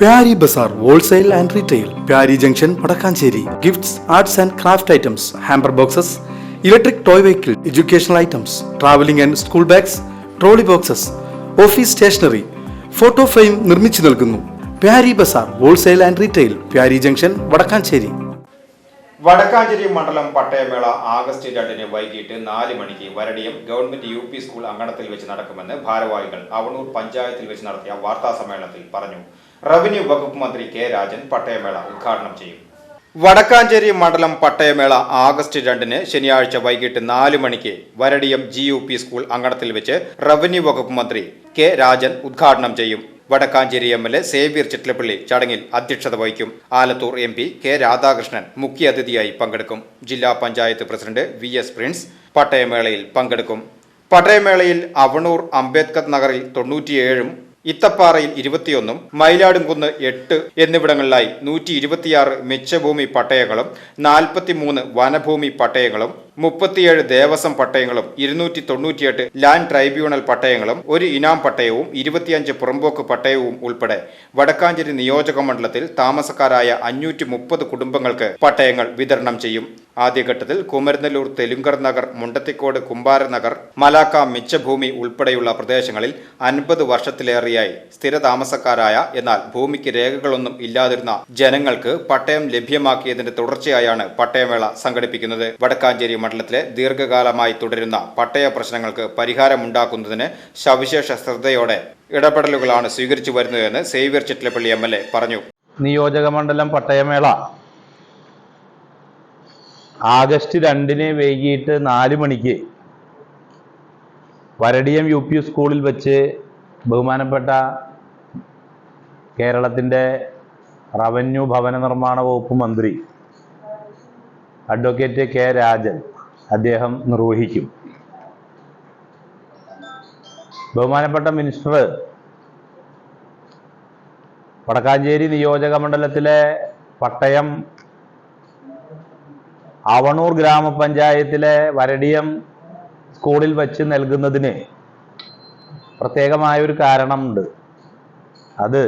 Pyari bazaar wholesale and retail Pyari junction Vadakkanchery. Gifts arts and craft items hamper boxes electric toy vehicle educational items travelling and school bags trolley boxes office stationery photo frame നിർമ്മിച്ചു നൽകുന്നു. Pyari bazaar wholesale and retail Pyari junction Vadakkanchery. Vadakkanchery മണ്ഡലം പട്ടയമേള August രണ്ടിന് വൈകിട്ട് നാല് മണിക്ക് Varadiyam government U P school അങ്കണത്തിൽ വെച്ച് നടക്കുമെന്ന് ഭാരവാഹികൾ അവണൂർ പഞ്ചായത്തിൽ വെച്ച് നടത്തിയ വാർത്താ സമ്മേളനത്തിൽ പറഞ്ഞു. റവന്യൂ വകുപ്പ് മന്ത്രി കെ രാജൻ പട്ടയമേള ഉദ്ഘാടനം ചെയ്യും. വടക്കാഞ്ചേരി മണ്ഡലം പട്ടയമേള ആഗസ്റ്റ് രണ്ടിന് ശനിയാഴ്ച വൈകിട്ട് നാല് മണിക്ക് Varadiyam G U P school അങ്കണത്തിൽ വെച്ച് റവന്യൂ വകുപ്പ് മന്ത്രി കെ രാജൻ ഉദ്ഘാടനം ചെയ്യും. Vadakkanchery M L A Xavier Chittilappally ചടങ്ങിൽ അധ്യക്ഷത വഹിക്കും. Alathur M P K Radhakrishnan മുഖ്യാതിഥിയായി പങ്കെടുക്കും. ജില്ലാ panchayat president V S Prince പട്ടയമേളയിൽ പങ്കെടുക്കും. പട്ടയമേളയിൽ അവണൂർ അംബേദ്കർ നഗറിൽ തൊണ്ണൂറ്റിയേഴും ഇത്തപ്പാറയിൽ ഇരുപത്തിയൊന്നും മയിലാടുംകുന്ന് എട്ട് എന്നിവിടങ്ങളിലായി നൂറ്റി ഇരുപത്തിയാറ് മിച്ചഭൂമി പട്ടയങ്ങളും നാൽപ്പത്തിമൂന്ന് വനഭൂമി പട്ടയങ്ങളും മുപ്പത്തിയേഴ് ദേവസ്വം പട്ടയങ്ങളും ഇരുന്നൂറ്റി തൊണ്ണൂറ്റിയെട്ട് ലാൻഡ് ട്രൈബ്യൂണൽ പട്ടയങ്ങളും ഒരു ഇനാം പട്ടയവും ഇരുപത്തിയഞ്ച് പുറമ്പോക്ക് പട്ടയവും ഉൾപ്പെടെ വടക്കാഞ്ചേരി നിയോജക മണ്ഡലത്തിൽ താമസക്കാരായ അഞ്ഞൂറ്റി മുപ്പത് കുടുംബങ്ങൾക്ക് പട്ടയങ്ങൾ വിതരണം ചെയ്യും. ആദ്യഘട്ടത്തിൽ കുമരനെല്ലൂർ തെലുങ്കർ നഗർ മുണ്ടത്തിക്കോട് കുമ്പാരനഗർ മലാക്ക മിച്ചഭൂമി ഉൾപ്പെടെയുള്ള പ്രദേശങ്ങളിൽ അൻപത് വർഷത്തിലേറെയായി സ്ഥിരതാമസക്കാരായ എന്നാൽ ഭൂമിക്ക് രേഖകളൊന്നും ഇല്ലാതിരുന്ന ജനങ്ങൾക്ക് പട്ടയം ലഭ്യമാക്കിയതിന്റെ തുടർച്ചയായാണ് പട്ടയമേള സംഘടിപ്പിക്കുന്നത്. വടക്കാഞ്ചേരി മണ്ഡലത്തിലെ ദീർഘകാലമായി തുടരുന്ന പട്ടയ പ്രശ്നങ്ങൾക്ക് പരിഹാരമുണ്ടാക്കുന്നതിന് സവിശേഷ ശ്രദ്ധയോടെ ഇടപെടലുകളാണ് സ്വീകരിച്ചു വരുന്നതെന്ന് Xavier Chittilappally M L A പറഞ്ഞു. നിയോജകമണ്ഡലം പട്ടയമേള. ആഗസ്റ്റ് രണ്ടിന് വൈകിട്ട് നാല് മണിക്ക് വരടിയം യു പി സ്കൂളിൽ വെച്ച് ബഹുമാനപ്പെട്ട കേരളത്തിന്റെ റവന്യൂ ഭവന നിർമ്മാണ വകുപ്പ് മന്ത്രി അഡ്വക്കേറ്റ് കെ രാജൻ അദ്ദേഹം നിർവഹിക്കും. ബഹുമാനപ്പെട്ട മിനിസ്റ്റർ വടക്കാഞ്ചേരി നിയോജക മണ്ഡലത്തിലെ പട്ടയം അവണൂർ ഗ്രാമപഞ്ചായത്തിലെ വരടിയം സ്കൂളിൽ വച്ച് നൽകുന്നതിന് പ്രത്യേകമായ ഒരു കാരണമുണ്ട്. അത്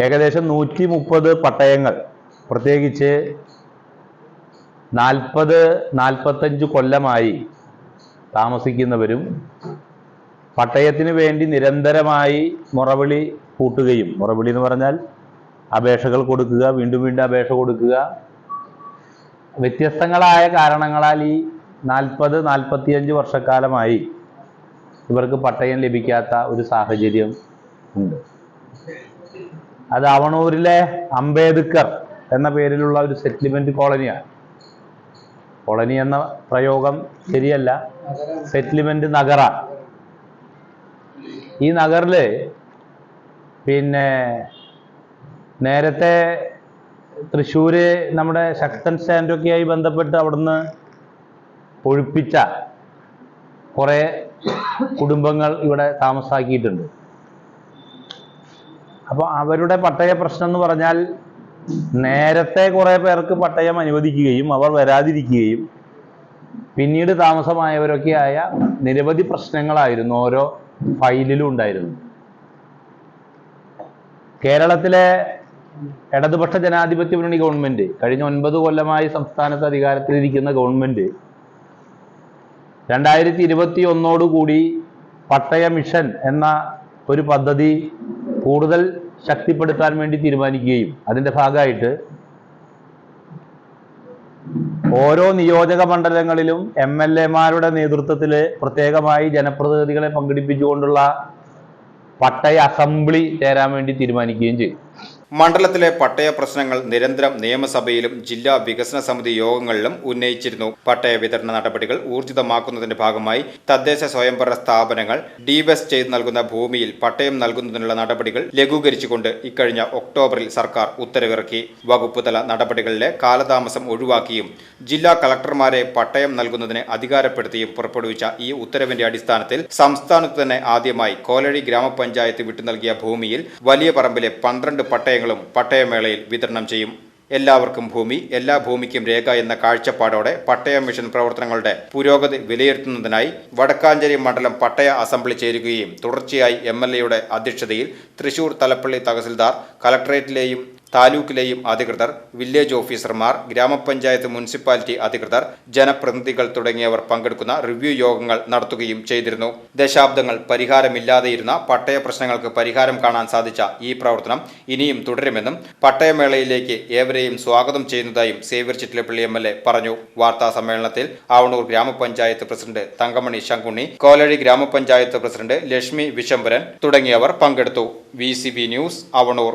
ഏകദേശം നൂറ്റി മുപ്പത് പട്ടയങ്ങൾ പ്രത്യേകിച്ച് നാൽപ്പത് നാൽപ്പത്തഞ്ച് കൊല്ലമായി താമസിക്കുന്നവരും പട്ടയത്തിന് വേണ്ടി നിരന്തരമായി മുറവിളി കൂട്ടുകയും മുറവിളി എന്ന് പറഞ്ഞാൽ അപേക്ഷകൾ കൊടുക്കുക വീണ്ടും വീണ്ടും അപേക്ഷ കൊടുക്കുക. വ്യത്യസ്തങ്ങളായ കാരണങ്ങളാൽ ഈ നാൽപ്പത് നാൽപ്പത്തിയഞ്ച് വർഷക്കാലമായി ഇവർക്ക് പട്ടയം ലഭിക്കാത്ത ഒരു സാഹചര്യം ഉണ്ട്. അത് അവണൂരിലെ അംബേദ്കർ എന്ന പേരിലുള്ള ഒരു സെറ്റിൽമെന്റ് കോളനിയാണ്. കോളനി എന്ന പ്രയോഗം ശരിയല്ല. സെറ്റിൽമെന്റ് നഗറ. ഈ നഗറിൽ പിന്നെ നേരത്തെ തൃശ്ശൂര് നമ്മുടെ ശക്തൻ സ്റ്റാൻഡൊക്കെയായി ബന്ധപ്പെട്ട് അവിടുന്ന് ഒഴിപ്പിച്ച കുറേ കുടുംബങ്ങൾ ഇവിടെ താമസാക്കിയിട്ടുണ്ട്. അപ്പോൾ അവരുടെ പട്ടയ പ്രശ്നം എന്ന് പറഞ്ഞാൽ നേരത്തെ കുറെ പേർക്ക് പട്ടയം അനുവദിക്കുകയും അവർ വരാതിരിക്കുകയും പിന്നീട് താമസമായവരൊക്കെ ആയ നിരവധി പ്രശ്നങ്ങളായിരുന്നു ഓരോ ഫയലിലും ഉണ്ടായിരുന്നു കേരളത്തിലെ ഇടതുപക്ഷ ജനാധിപത്യ മുന്നണി ഗവൺമെന്റ് കഴിഞ്ഞ ഒൻപത് കൊല്ലമായി സംസ്ഥാനത്ത് അധികാരത്തിലിരിക്കുന്ന ഗവൺമെന്റ് രണ്ടായിരത്തി ഇരുപത്തി ഒന്നോടുകൂടി പട്ടയ മിഷൻ എന്ന ഒരു പദ്ധതി കൂടുതൽ ശക്തിപ്പെടുത്താൻ വേണ്ടി തീരുമാനിക്കുകയും അതിന്റെ ഭാഗമായിട്ട് ഓരോ നിയോജക മണ്ഡലങ്ങളിലും എം എൽ എമാരുടെ നേതൃത്വത്തിൽ പ്രത്യേകമായി ജനപ്രതിനിധികളെ പങ്കെടുപ്പിച്ചുകൊണ്ടുള്ള പട്ടയ അസംബ്ലി ചേരാൻ വേണ്ടി തീരുമാനിക്കുകയും ചെയ്തു. മണ്ഡലത്തിലെ പട്ടയ പ്രശ്നങ്ങൾ നിരന്തരം നിയമസഭയിലും ജില്ലാ വികസന സമിതി യോഗങ്ങളിലും ഉന്നയിച്ചിരുന്നു. പട്ടയ വിതരണ നടപടികൾ ഊർജിതമാക്കുന്നതിന്റെ ഭാഗമായി തദ്ദേശ സ്വയംഭരണ സ്ഥാപനങ്ങൾ ഡിവെസ് ചെയ്ത് നൽകുന്ന ഭൂമിയിൽ പട്ടയം നൽകുന്നതിനുള്ള നടപടികൾ ലഘൂകരിച്ചുകൊണ്ട് ഇക്കഴിഞ്ഞ ഒക്ടോബറിൽ സർക്കാർ ഉത്തരവിറക്കി. വകുപ്പുതല നടപടികളിലെ കാലതാമസം ഒഴിവാക്കിയും ജില്ലാ കളക്ടർമാരെ പട്ടയം നൽകുന്നതിന് അധികാരപ്പെടുത്തിയും പുറപ്പെടുവിച്ച ഈ ഉത്തരവിന്റെ അടിസ്ഥാനത്തിൽ സംസ്ഥാനത്ത് തന്നെ ആദ്യമായി കോലഴി ഗ്രാമപഞ്ചായത്ത് വിട്ടു നൽകിയ ഭൂമിയിൽ വലിയ പറമ്പിലെ പന്ത്രണ്ട് പട്ടയങ്ങളും പട്ടയമേളയിൽ വിതരണം ചെയ്യും. എല്ലാവർക്കും ഭൂമി എല്ലാ ഭൂമിക്കും രേഖ എന്ന കാഴ്ചപ്പാടോടെ പട്ടയ മിഷൻ പ്രവർത്തനങ്ങളുടെ പുരോഗതി വിലയിരുത്തുന്നതിനായി വടക്കാഞ്ചേരി മണ്ഡലം പട്ടയ അസംബ്ലി ചേരുകയും തുടർച്ചയായി എം അധ്യക്ഷതയിൽ തൃശൂർ തലപ്പള്ളി തഹസിൽദാർ കലക്ടറേറ്റിലെയും താലൂക്കിലെയും അധികൃതർ വില്ലേജ് ഓഫീസർമാർ ഗ്രാമപഞ്ചായത്ത് മുനിസിപ്പാലിറ്റി അധികൃതർ ജനപ്രതിനിധികൾ തുടങ്ങിയവർ പങ്കെടുക്കുന്ന റിവ്യൂ യോഗങ്ങൾ നടത്തുകയും ചെയ്തിരുന്നു. ദശാബ്ദങ്ങൾ പരിഹാരമില്ലാതെയിരുന്ന പട്ടയ പ്രശ്നങ്ങൾക്ക് പരിഹാരം കാണാൻ സാധിച്ച ഈ പ്രവർത്തനം ഇനിയും തുടരുമെന്നും പട്ടയമേളയിലേക്ക് ഏവരെയും സ്വാഗതം ചെയ്യുന്നതായും Xavier Chittilappally M L A പറഞ്ഞു. വാർത്താ സമ്മേളനത്തിൽ ആവണൂർ ഗ്രാമപഞ്ചായത്ത് പ്രസിഡന്റ് തങ്കമണി ശങ്കുണ്ണി കോലഴി ഗ്രാമപഞ്ചായത്ത് പ്രസിഡന്റ് ലക്ഷ്മി വിശംബരൻ തുടങ്ങിയവർ പങ്കെടുത്തു. V news Avanur